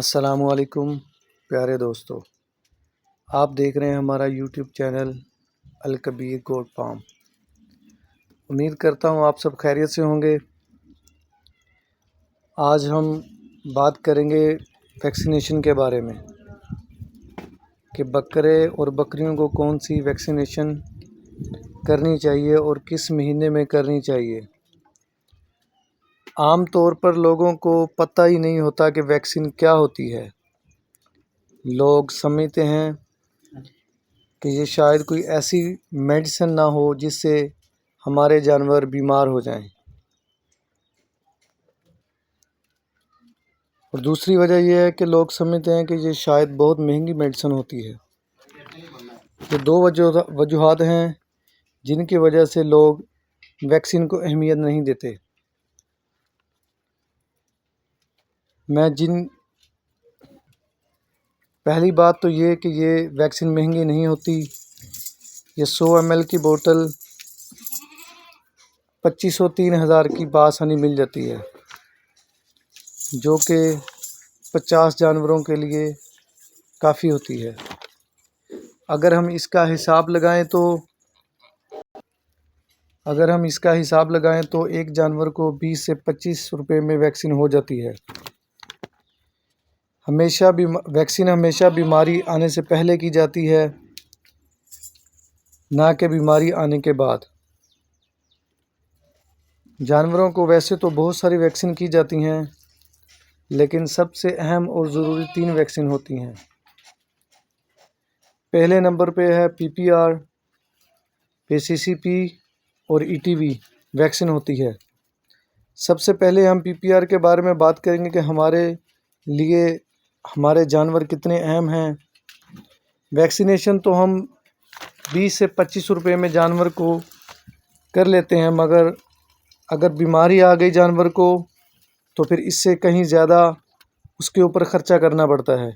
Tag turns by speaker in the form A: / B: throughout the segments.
A: السلام علیکم پیارے دوستو، آپ دیکھ رہے ہیں ہمارا YouTube channel Alkabir goat farm امید کرتا ہوں آپ سب خیریت سے ہوں گے۔ آج ہم بات کریں گے ویکسینیشن کے بارے میں کہ بکرے اور بکریوں کو کون سی ویکسینیشن کرنی چاہیے اور کس مہینے میں کرنی چاہیے۔ عام طور پر لوگوں کو پتہ ہی نہیں ہوتا کہ ویکسین کیا ہوتی ہے۔ لوگ سمجھتے ہیں کہ یہ شاید کوئی ایسی میڈیسن نہ ہو جس سے ہمارے جانور بیمار ہو جائیں۔ اور دوسری وجہ یہ ہے کہ لوگ سمجھتے ہیں کہ یہ شاید بہت مہنگی میڈیسن ہوتی ہے۔ یہ دو وجوہات ہیں جن کی وجہ سے لوگ ویکسین کو اہمیت نہیں دیتے۔ میں جن پہلی بات تو یہ کہ یہ ویکسین مہنگی نہیں ہوتی، یہ سو ایم ایل کی بوٹل پچیس سو تین ہزار کی بآسانی مل جاتی ہے، جو کہ پچاس جانوروں کے لیے کافی ہوتی ہے۔ اگر ہم اس کا حساب لگائیں تو، اگر ہم اس کا حساب لگائیں تو ایک جانور کو بیس سے پچیس روپے میں ویکسین ہو جاتی ہے۔ ہمیشہ ویکسین ہمیشہ بیماری آنے سے پہلے کی جاتی ہے، نہ کہ بیماری آنے کے بعد۔ جانوروں کو ویسے تو بہت ساری ویکسین کی جاتی ہیں، لیکن سب سے اہم اور ضروری تین ویکسین ہوتی ہیں۔ پہلے نمبر پہ ہے پی پی آر، پی سی سی پی اور ای ٹی وی، ویکسین ہوتی ہے۔ سب سے پہلے ہم پی پی آر کے بارے میں بات کریں گے کہ ہمارے لیے ہمارے جانور کتنے اہم ہیں۔ ویکسینیشن تو ہم بیس سے پچیس روپے میں جانور کو کر لیتے ہیں، مگر اگر بیماری آ گئی جانور کو، تو پھر اس سے کہیں زیادہ اس کے اوپر خرچہ کرنا پڑتا ہے۔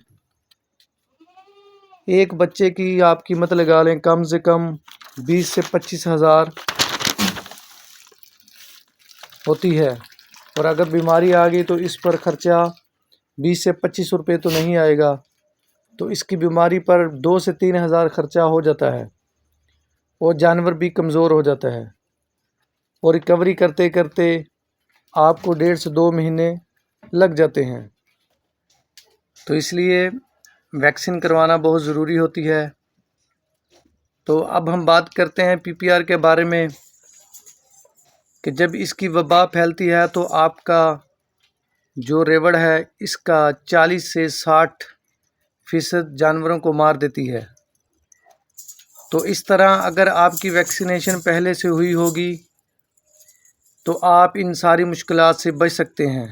A: ایک بچے کی آپ قیمت لگا لیں کم سے کم بیس سے پچیس ہزار ہوتی ہے، اور اگر بیماری آ گئی تو اس پر خرچہ بیس سے پچیس روپے تو نہیں آئے گا۔ تو اس کی بیماری پر دو سے تین ہزار خرچہ ہو جاتا ہے۔ اور جانور بھی کمزور ہو جاتا ہے۔ اور ریکوری کرتے کرتے آپ کو ڈیڑھ سے دو مہینے لگ جاتے ہیں۔ تو اس لیے ویکسین کروانا بہت ضروری ہوتی ہے۔ تو اب ہم بات کرتے ہیں پی پی آر کے بارے میں کہ جب اس کی وبا پھیلتی ہے تو آپ کا جو ریوڑ ہے، اس کا چالیس سے ساٹھ فیصد جانوروں کو مار دیتی ہے۔ تو اس طرح اگر آپ کی ویکسینیشن پہلے سے ہوئی ہوگی، تو آپ ان ساری مشکلات سے بچ سکتے ہیں۔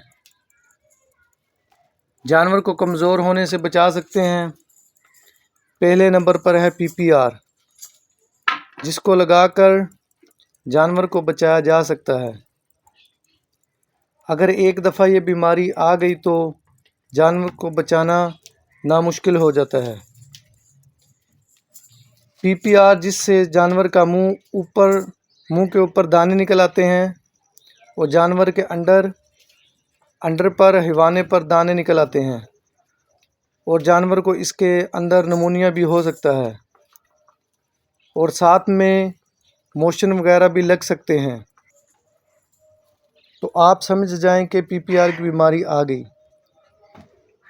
A: جانور کو کمزور ہونے سے بچا سکتے ہیں۔ پہلے نمبر پر ہے پی پی آر، جس کو لگا کر جانور کو بچایا جا سکتا ہے۔ اگر ایک دفعہ یہ بیماری آ گئی تو جانور کو بچانا نامشکل ہو جاتا ہے۔ پی پی آر جس سے جانور کا منہ اوپر، منہ کے اوپر دانے نکل آتے ہیں اور جانور کے انڈر انڈر پر، حیوانے پر دانے نکل آتے ہیں۔ اور جانور کو اس کے اندر نمونیا بھی ہو سکتا ہے۔ اور ساتھ میں موشن وغیرہ بھی لگ سکتے ہیں۔ تو آپ سمجھ جائیں کہ پی پی آر کی بیماری آ گئی۔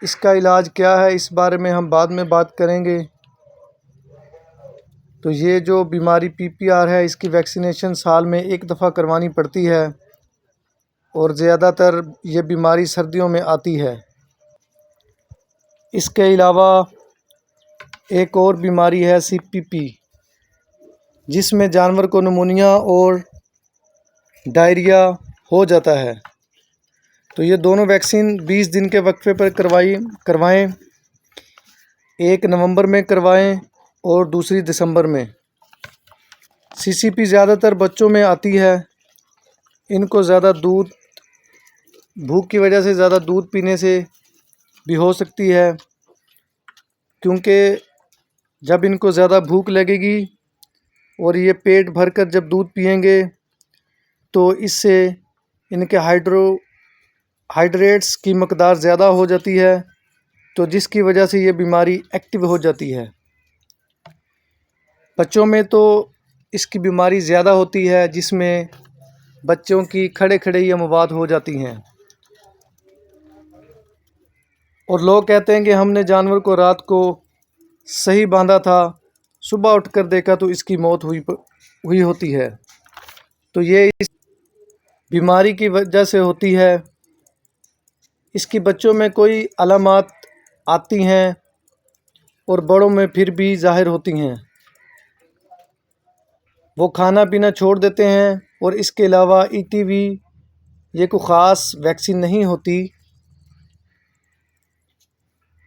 A: اس کا علاج کیا ہے؟ اس بارے میں ہم بعد میں بات کریں گے۔ تو یہ جو بیماری پی پی آر ہے، اس کی ویکسینیشن سال میں ایک دفعہ کروانی پڑتی ہے اور زیادہ تر یہ بیماری سردیوں میں آتی ہے۔ اس کے علاوہ ایک اور بیماری ہے سی پی پی، جس میں جانور کو نمونیا اور ڈائریا ہو جاتا ہے۔ تو یہ دونوں ویکسین بیس دن کے وقفے پر کروائی، کروائیں۔ ایک نومبر میں کروائیں اور دوسری دسمبر میں۔ سی سی پی زیادہ تر بچوں میں آتی ہے۔ ان کو زیادہ دودھ، بھوک کی وجہ سے زیادہ دودھ پینے سے بھی ہو سکتی ہے۔ کیونکہ جب ان کو زیادہ بھوک لگے گی اور یہ پیٹ بھر کر جب دودھ پئیں گے تو اس سے ان کے ہائیڈرو ہائیڈریٹس کی مقدار زیادہ ہو جاتی ہے تو جس کی وجہ سے یہ بیماری ایکٹیو ہو جاتی ہے۔ بچوں میں تو اس کی بیماری زیادہ ہوتی ہے جس میں بچوں کی کھڑے کھڑے یہ مواد ہو جاتی ہیں۔ اور لوگ کہتے ہیں کہ ہم نے جانور کو رات کو صحیح باندھا تھا، صبح اٹھ کر دیکھا تو اس کی موت ہوئی ہوئی ہوتی ہے۔ تو یہ اس بیماری کی وجہ سے ہوتی ہے۔ اس کی بچوں میں کوئی علامات آتی ہیں اور بڑوں میں پھر بھی ظاہر ہوتی ہیں۔ وہ کھانا پینا چھوڑ دیتے ہیں اور اس کے علاوہ ای ٹی وی یہ کوئی خاص ویکسین نہیں ہوتی۔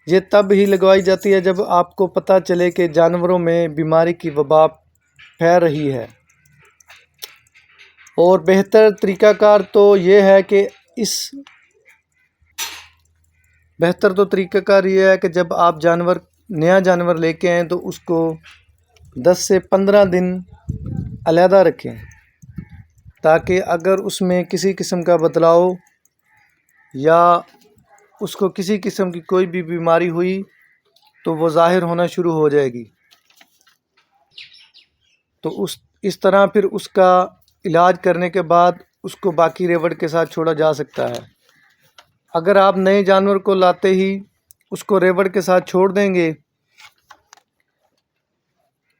A: یہ تب ہی لگوائی جاتی ہے جب آپ کو پتہ چلے کہ جانوروں میں بیماری کی وبا پھیل رہی ہے۔ اور بہتر طریقہ کار تو یہ ہے کہ اس بہتر تو طریقہ کار یہ ہے کہ جب آپ جانور، نیا جانور لے کے آئیں تو اس کو دس سے پندرہ دن علیحدہ رکھیں تاکہ اگر اس میں کسی قسم کا بدلاؤ یا اس کو کسی قسم کی کوئی بھی بیماری ہوئی تو وہ ظاہر ہونا شروع ہو جائے گی۔ تو اس اس طرح پھر اس کا علاج کرنے کے بعد اس کو باقی ریوڑ کے ساتھ چھوڑا جا سکتا ہے۔ اگر آپ نئے جانور کو لاتے ہی اس کو ریوڑ کے ساتھ چھوڑ دیں گے،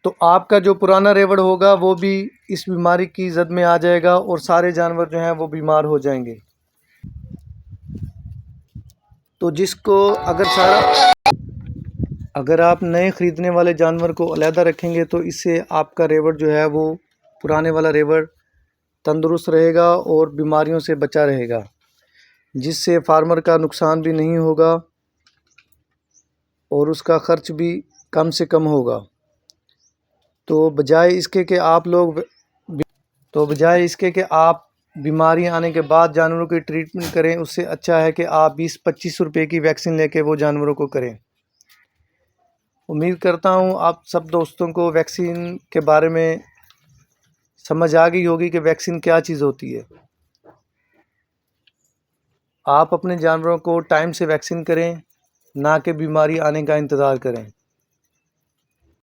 A: تو آپ کا جو پرانا ریوڑ ہوگا وہ بھی اس بیماری کی زد میں آ جائے گا اور سارے جانور جو ہیں وہ بیمار ہو جائیں گے۔ تو جس کو اگر سارا اگر آپ نئے خریدنے والے جانور کو علیحدہ رکھیں گے، تو اس سے آپ کا ریوڑ جو ہے وہ پرانے والا ریوڑ تندرست رہے گا اور بیماریوں سے بچا رہے گا، جس سے فارمر کا نقصان بھی نہیں ہوگا اور اس کا خرچ بھی کم سے کم ہوگا۔ تو بجائے اس کے کہ آپ لوگ تو بجائے اس کے کہ آپ بیماری آنے کے بعد جانوروں کی ٹریٹمنٹ کریں، اس سے اچھا ہے کہ آپ بیس پچیس روپے کی ویکسین لے کے وہ جانوروں کو کریں۔ امید کرتا ہوں آپ سب دوستوں کو ویکسین کے بارے میں سمجھ آ گئی ہوگی کہ ویکسین کیا چیز ہوتی ہے۔ آپ اپنے جانوروں کو ٹائم سے ویکسین کریں، نہ کہ بیماری آنے کا انتظار کریں۔